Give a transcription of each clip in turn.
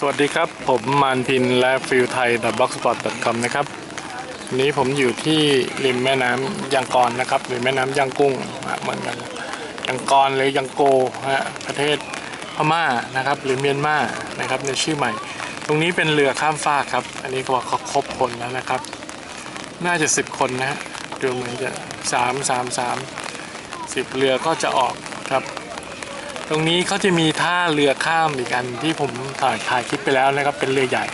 สวัสดีครับ ผมมานพินและฟิลไทย b l o g s p o t c o m นะครับนี้ผมอยู่ที่ริมแม่น้ำยังกรนะครับหรือแม่น้ำยังกุ้งเหมือนกันยังกรหรือยังโกฮะประเทศพม่านะครับ หรือเมียนมานะครับในชื่อใหม่ ตรงนี้เป็นเรือข้ามฟากครับ อันนี้ก็ว่าเขาครบคนแล้วนะครับ น่าจะสิบคนนะฮะดูเหมือนจะสามสามสามสิบเรือก็จะออกครับ ตรงนี้เขาจะมีท่าเรือข้ามอีกอันที่ผมถ่ายถ่ายคลิปไปแล้วนะครับเป็นเรือใหญ่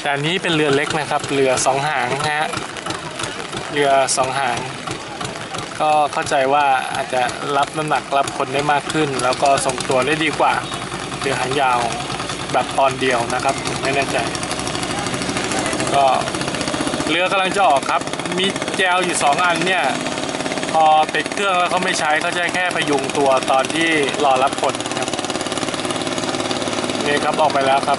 แต่อันนี้เป็นเรือเล็กนะครับ เรือสองหางนะฮะเรือสองหาง ก็เข้าใจว่าอาจจะรับน้ำหนักรับคนได้มากขึ้น แล้วก็ทรงตัวได้ดีกว่าเรือหางยาวแบบตอนเดียวนะครับไม่แน่ใจ ก็เรือกำลังจะออกครับ มีแจวอยู่สองอันเนี่ย อติดเครื่องแล้วเขาไม่ใช้เขาจะแค่พยุงตัวตอนที่รอรับคนครับนี่ครับออกไปแล้วครับ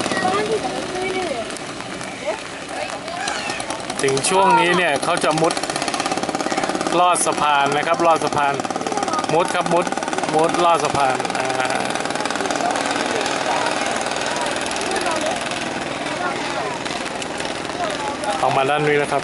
ถึงช่วงนี้เนี่ยเขาจะมุดลอดสะพานนะครับลอดสะพานมุดครับมุดมุดลอดสะพานอ่าออกมาด้านนี้นะครับ